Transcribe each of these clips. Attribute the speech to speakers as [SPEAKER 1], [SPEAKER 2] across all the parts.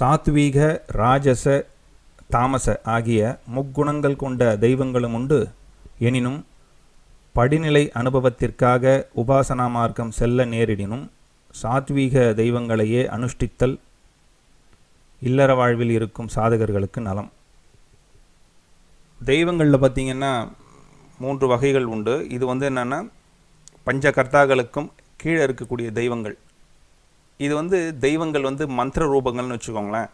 [SPEAKER 1] சாத்வீக ராஜச தாமச ஆகிய முக்குணங்கள் கொண்ட தெய்வங்களும் உண்டு. எனினும் படிநிலை அனுபவத்திற்காக உபாசனா மார்க்கம் செல்ல நேரிடினும் சாத்வீக தெய்வங்களையே அனுஷ்டித்தல் இல்லற வாழ்வில் இருக்கும் சாதகர்களுக்கு நலம். தெய்வங்களில் பார்த்தீங்கன்னா மூன்று வகைகள் உண்டு. இது வந்து என்னென்னா பஞ்ச கர்த்தாக்களுக்கும் கீழே இருக்கக்கூடிய தெய்வங்கள். இது வந்து தெய்வங்கள் வந்து மந்திர ரூபங்கள்னு வச்சுக்கோங்களேன்.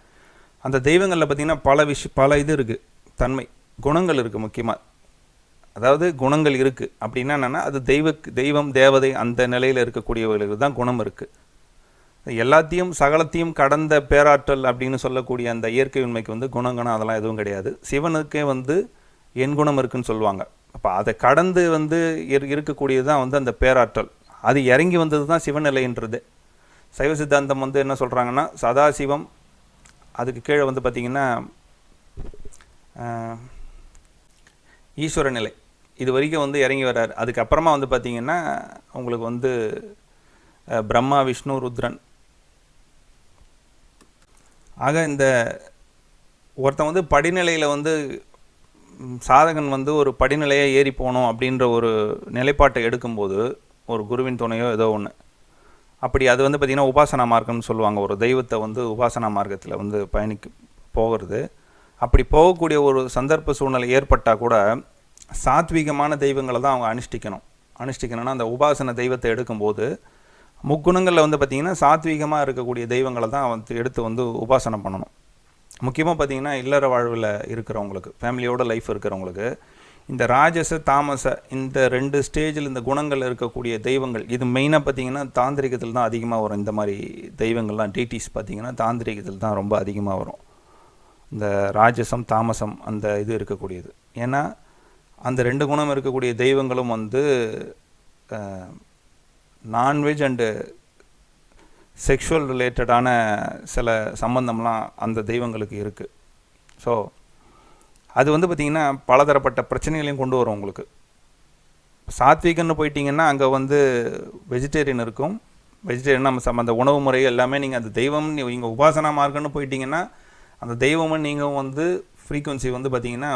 [SPEAKER 1] அந்த தெய்வங்களில் பார்த்தீங்கன்னா பல விஷயம் பல இது இருக்குது தன்மை குணங்கள் இருக்குது முக்கியமாக அதாவது குணங்கள் இருக்குது அப்படின்னா என்னென்னா அது தெய்வ தெய்வம் தேவதை அந்த நிலையில் இருக்கக்கூடியவர்களுக்கு தான் குணம் இருக்குது எல்லாத்தையும் சகலத்தையும் கடந்த பேராற்றல் அப்படின்னு சொல்லக்கூடிய அந்த இயற்கை உண்மைக்கு வந்து குணங்கணம் அதெல்லாம் எதுவும் கிடையாது. சிவனுக்கே வந்து என் குணம் இருக்குன்னு சொல்லுவாங்க. அப்போ அதை கடந்து வந்து இரு இருக்கக்கூடியது தான் வந்து அந்த பேராற்றல். அது இறங்கி வந்தது தான் சிவநிலைன்றது சைவ சித்தாந்தம் வந்து என்ன சொல்கிறாங்கன்னா சதாசிவம் அதுக்கு கீழே வந்து பார்த்திங்கன்னா ஈஸ்வர நிலை. இது வரைக்கும் வந்து இறங்கி வர்றார். அதுக்கப்புறமா வந்து பார்த்திங்கன்னா உங்களுக்கு வந்து பிரம்மா விஷ்ணு ருத்ரன். ஆக இந்த ஒருத்தன் வந்து படிநிலையில் வந்து சாதகன் வந்து ஒரு படிநிலையை ஏறி போகணும் அப்படின்ற ஒரு நிலைப்பாட்டை எடுக்கும்போது ஒரு குருவின் துணையோ ஏதோ ஒன்று அப்படி அது வந்து பார்த்திங்கன்னா உபாசனா மார்க்கம்னு சொல்லுவாங்க. ஒரு தெய்வத்தை வந்து உபாசனா மார்க்கத்தில் வந்து பயணிக்க போகிறது. அப்படி போகக்கூடிய ஒரு சந்தர்ப்ப சூழ்நிலை ஏற்பட்டால் கூட சாத்வீகமான தெய்வங்களை தான் அவங்க அனுஷ்டிக்கணும். அனுஷ்டிக்கணும்னா அந்த உபாசன தெய்வத்தை எடுக்கும்போது முக்குணங்களில் வந்து பார்த்திங்கன்னா சாத்வீகமாக இருக்கக்கூடிய தெய்வங்களை தான் வந்து எடுத்து வந்து உபாசனம் பண்ணணும். முக்கியமாக பார்த்தீங்கன்னா இல்லற வாழ்வில் இருக்கிறவங்களுக்கு ஃபேமிலியோட லைஃப் இருக்கிறவங்களுக்கு இந்த ராஜச தாமச இந்த ரெண்டு ஸ்டேஜில் இந்த குணங்கள் இருக்கக்கூடிய தெய்வங்கள் இது மெயினாக பார்த்தீங்கன்னா தாந்திரிகத்தில் தான் அதிகமாக வரும். இந்த மாதிரி தெய்வங்கள்லாம் டிடிஸ் பார்த்தீங்கன்னா தாந்திரிகத்தில் தான் ரொம்ப அதிகமாக வரும். இந்த ராஜசம் தாமசம் அந்த இது இருக்கக்கூடியது. ஏன்னா அந்த ரெண்டு குணம் இருக்கக்கூடிய தெய்வங்களும் வந்து நான்வெஜ் அண்டு செக்ஷுவல் ரிலேட்டடான சில சம்பந்தம்லாம் அந்த தெய்வங்களுக்கு இருக்குது ஸோ அது வந்து பார்த்திங்கன்னா பலதரப்பட்ட பிரச்சனைகளையும் கொண்டு வரும் உங்களுக்கு. சாத்விகன்னு போயிட்டீங்கன்னா அங்கே வந்து வெஜிடேரியன் இருக்கும். வெஜிடேரியன் நம்ம சம்ம அந்த உணவு முறை எல்லாமே நீங்கள் அந்த தெய்வம் நீங்கள் உபாசனா மார்க்கன்னு போயிட்டீங்கன்னா அந்த தெய்வமும் நீங்கள் வந்து ஃப்ரீக்குவன்சி வந்து பார்த்தீங்கன்னா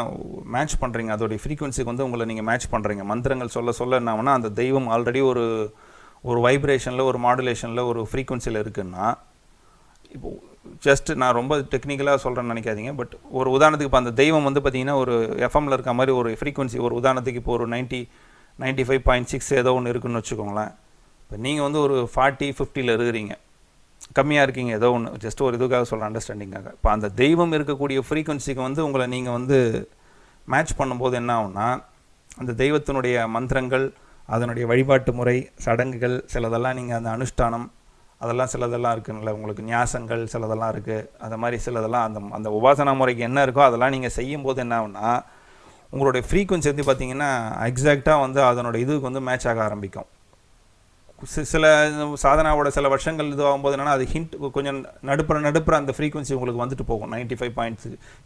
[SPEAKER 1] மேட்ச் பண்ணுறீங்க அதோடைய ஃப்ரீக்குவன்சிக்கு வந்து உங்களை நீங்கள் மேட்ச் பண்ணுறீங்க மந்திரங்கள் சொல்ல சொல்ல என்ன அந்த தெய்வம் ஆல்ரெடி ஒரு ஒரு வைப்ரேஷனில் ஒரு மாடுலேஷனில் ஒரு ஃப்ரீக்குவன்சியில் இருக்குன்னா இப்போ ஜஸ்ட் நான் ரொம்ப டெக்னிக்கலாக சொல்கிறேன்னு நினைக்காதீங்க. பட் ஒரு உதாரணத்துக்கு இப்போ அந்த தெய்வம் வந்து பார்த்தீங்கன்னா ஒரு எஃப்எம்மில் இருக்க மாதிரி ஒரு ஃப்ரீக்குவன்சி ஒரு உதாரணத்துக்கு இப்போ ஒரு ninety ninety five point six ஏதோ ஒன்று இருக்குன்னு வச்சுக்கோங்களேன். இப்போ நீங்கள் வந்து ஒரு ஃபார்ட்டி ஃபிஃப்டியில் இருக்கிறீங்க. கம்மியாக இருக்கீங்க ஏதோ ஒன்று ஜஸ்ட் ஒரு இதுக்காக சொல்கிறேன் அண்டர்ஸ்டாண்டிங்காக இப்போ அந்த தெய்வம் இருக்கக்கூடிய ஃப்ரீக்குவன்சிக்கு வந்து உங்களை நீங்கள் வந்து மேட்ச் பண்ணும்போது என்ன ஆகும்னா அந்த தெய்வத்தினுடைய மந்திரங்கள் அதனுடைய வழிபாட்டு முறை சடங்குகள் சிலதெல்லாம் நீங்கள் அந்த அனுஷ்டானம் அதெல்லாம் சிலதெல்லாம் இருக்குல்ல உங்களுக்கு நியாசங்கள் சிலதெல்லாம் இருக்குது அந்த மாதிரி சிலதெல்லாம் அந்த அந்த உபாசனா முறைக்கு என்ன இருக்கோ அதெல்லாம் நீங்கள் செய்யும்போது என்ன ஆகுனா உங்களுடைய ஃப்ரீக்குவன்சி வந்து பார்த்தீங்கன்னா எக்ஸாக்டாக வந்து அதனோட இதுக்கு வந்து மேட்ச் ஆக ஆரம்பிக்கும். சி- சில சாதனாவோட சில வருஷங்கள் இதுவாகும்போது என்னன்னா அது ஹிண்ட் கொஞ்சம் நடுப்புற நடுப்புற அந்த ஃப்ரீக்குவன்சி உங்களுக்கு வந்துட்டு போகும். நைன்ட்டி ஃபைவ் பாயிண்ட்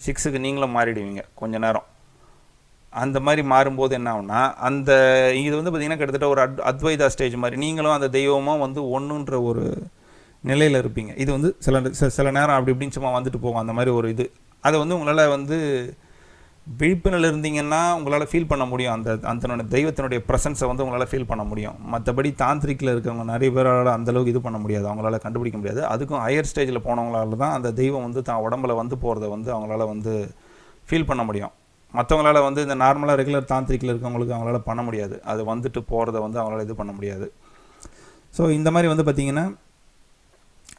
[SPEAKER 1] சிக்ஸுக்கு நீங்களும் மாறிடுவீங்க கொஞ்சம் நேரம். அந்த மாதிரி மாறும்போது என்ன ஆகும்னா அந்த இது வந்து பார்த்திங்கன்னா கிட்டத்தட்ட ஒரு அட் அத்வைதா ஸ்டேஜ் மாதிரி. நீங்களும் அந்த தெய்வமும் வந்து ஒன்றுன்ற ஒரு நிலையில் இருப்பீங்க. இது வந்து சில சில- சில நேரம் அப்படி இப்படின்னு சும்மா வந்துட்டு போகும். அந்த மாதிரி ஒரு இது. அதை வந்து உங்களால் வந்து விழிப்புணர்வு இருந்தீங்கன்னா உங்களால் ஃபீல் பண்ண முடியும். அந்த அந்த தெய்வத்தினுடைய ப்ரெசன்ஸை வந்து உங்களால் ஃபீல் பண்ண முடியும். மற்றபடி தாந்திரிக்கில் இருக்கவங்க நிறைய பேரால் அந்த அளவுக்கு இது பண்ண முடியாது. அவங்களால கண்டுபிடிக்க முடியாது. அதுக்கும் ஹையர் ஸ்டேஜில் போனவங்களால தான் அந்த தெய்வம் வந்து தான் உடம்புல வந்து போகிறத வந்து அவங்களால வந்து ஃபீல் பண்ண முடியும். மற்றவங்களால வந்து இந்த நார்மலாக ரெகுலர் தாந்திரிக்கில் இருக்கவங்களுக்கு அவங்களால பண்ண முடியாது. அது வந்துட்டு போகிறத வந்து அவங்களால இது பண்ண முடியாது. ஸோ இந்த மாதிரி வந்து பார்த்திங்கன்னா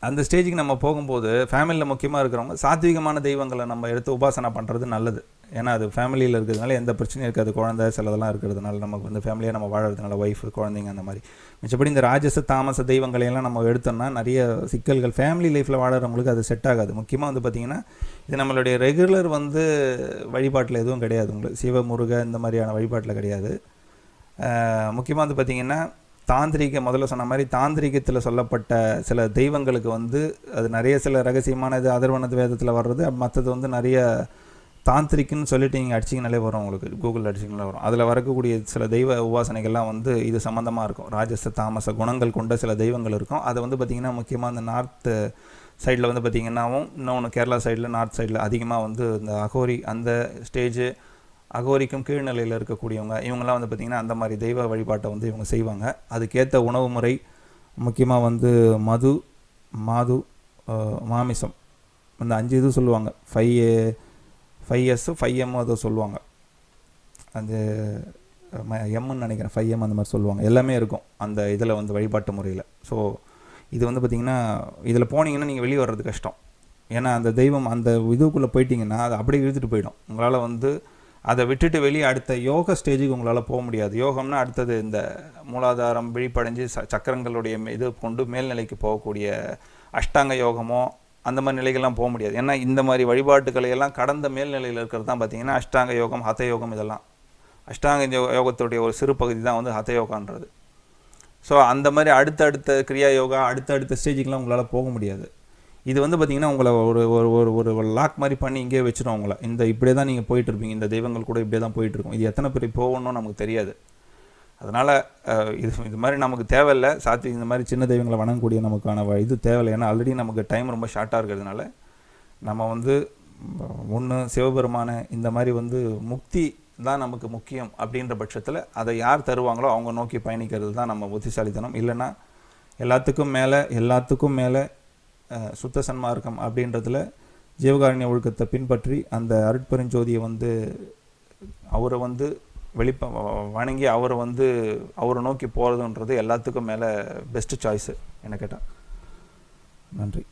[SPEAKER 1] அந்த ஸ்டேஜுக்கு நம்ம போகும்போது ஃபேமிலியில் முக்கியமாக இருக்கிறவங்க சாத்விகமான தெய்வங்களை நம்ம எடுத்து உபாசனை பண்ணுறது நல்லது. ஏன்னா அது ஃபேமிலியில் இருக்கிறதுனால எந்த பிரச்சனையும் இருக்காது. குழந்தை சிலதெல்லாம் இருக்கிறதுனால நமக்கு வந்து ஃபேமிலியாக நம்ம வாழறதுனால ஒய்ஃபு குழந்தைங்க அந்த மாதிரி. மிச்சப்படி இந்த ராஜச தாமச தெய்வங்களை எல்லாம் நம்ம எடுத்தோம்னா நிறைய சிக்கல்கள் ஃபேமிலி லைஃப்பில் வாழறவங்களுக்கு அது செட் ஆகாது. முக்கியமாக வந்து பார்த்திங்கன்னா இது நம்மளுடைய ரெகுலர் வந்து வழிபாட்டில் எதுவும் கிடையாது. உங்களுக்கு சிவ முருக இந்த மாதிரியான வழிபாட்டில் கிடையாது. முக்கியமாக வந்து பார்த்திங்கன்னா தாந்திரிக முதல்ல சொன்ன மாதிரி தாந்திரிகத்தில் சொல்லப்பட்ட சில தெய்வங்களுக்கு வந்து அது நிறைய சில ரகசியமான இது அதர்வனது வேதத்தில் வர்றது மற்றது வந்து நிறைய தாந்திரிக்குன்னு சொல்லிட்டு நீங்கள் அடிச்சிங்கனாலே வரும் உங்களுக்கு. கூகுள் அடிச்சிங்கனாலே வரும். அதில் வரக்கூடிய சில தெய்வ உபாசனைகள்லாம் வந்து இது சம்மந்தமாக இருக்கும். ராஜச தாமச குணங்கள் கொண்ட சில தெய்வங்கள் இருக்கும். அதை வந்து பார்த்திங்கன்னா முக்கியமாக இந்த நார்த்து சைடில் வந்து பார்த்திங்கன்னாவும் இன்னொன்று கேரளா சைடில் நார்த் சைடில் அதிகமாக வந்து இந்த அகோரி அந்த ஸ்டேஜு அகோரிக்கும் கீழ்நிலையில் இருக்கக்கூடியவங்க இவங்கெல்லாம் வந்து பார்த்திங்கன்னா அந்த மாதிரி தெய்வ வழிபாட்டை வந்து இவங்க செய்வாங்க. அதுக்கேற்ற உணவு முறை முக்கியமாக வந்து மது மாது மாமிசம். இந்த அஞ்சு இது சொல்லுவாங்க. Five five S five M அதை சொல்லுவாங்க அந்த எம்னு நினைக்கிறேன். ஃபைவ் எம் அந்த மாதிரி சொல்லுவாங்க. எல்லாமே இருக்கும் அந்த இதில் வந்து வழிபாட்டு முறையில். ஸோ இது வந்து பார்த்திங்கன்னா இதில் போனீங்கன்னா நீங்கள் வெளியே வர்றது கஷ்டம். ஏன்னா அந்த தெய்வம் அந்த இதுக்குள்ளே போயிட்டிங்கன்னா அது அப்படியே இழுத்துட்டு போயிடும். உங்களால் வந்து அதை விட்டுட்டு வெளியே அடுத்த யோக ஸ்டேஜுக்கு உங்களால் போக முடியாது. யோகம்னா அடுத்தது இந்த மூலாதாரம் விழிப்படைஞ்சு ச சக்கரங்களுடைய இது கொண்டு மேல்நிலைக்கு போகக்கூடிய அஷ்டாங்க யோகமோ அந்த மாதிரி நிலைகள்லாம் போக முடியாது. ஏன்னா இந்த மாதிரி வழிபாட்டுக்களை எல்லாம் கடந்த மேல்நிலையில் இருக்கிறது தான் பார்த்தீங்கன்னா அஷ்டாங்க யோகம் ஹத யோகம் இதெல்லாம். அஷ்டாங்க யோகத்துடைய ஒரு சிறு பகுதி தான் வந்து ஹத யோகான்றது. ஸோ அந்த மாதிரி அடுத்தடுத்த கிரியா யோகா அடுத்தடுத்த ஸ்டேஜுக்கெலாம் உங்களால் போக முடியாது. இது வந்து பார்த்தீங்கன்னா உங்களை ஒரு ஒரு ஒரு ஒரு லாக் மாதிரி பண்ணி இங்கே வச்சிடும் உங்களை. இந்த இப்படியே தான் நீங்கள் போயிட்டு இருப்பீங்க. இந்த தெய்வங்கள் கூட இப்படியே தான் போயிட்டு இருக்கும். இது எத்தனை பேர் போகணும்னு நமக்கு தெரியாது. அதனால் இது இது மாதிரி நமக்கு தேவையில்லை. சாத்தி இந்த மாதிரி சின்ன தெய்வங்களை வணங்கக்கூடிய நமக்கான இது தேவையில்லை. ஏன்னா ஆல்ரெடி நமக்கு டைம் ரொம்ப ஷார்ட்டாக இருக்கிறதுனால நம்ம வந்து ஒன்று சிவபெருமான இந்த மாதிரி வந்து முக்தி தான் நமக்கு முக்கியம் அப்படின்ற பட்சத்தில் அதை யார் தருவாங்களோ அவங்க நோக்கி பயணிக்கிறது தான் நம்ம புத்திசாலித்தனம். இல்லைன்னா எல்லாத்துக்கும் மேலே எல்லாத்துக்கும் மேலே சுத்த சன்மார்க்கம் அப்படின்றதுல ஜீவகாரண்ய ஒழுக்கத்தை பின்பற்றி அந்த அருட்பெருஞ்சோதியை வந்து அவரை வந்து வெளிப்ப வ- வணங்கி அவரை வந்து அவரை நோக்கி போகிறதுன்றது எல்லாத்துக்கும் மேலே பெஸ்ட்டு சாய்ஸு என்ன கேட்டால் நன்றி.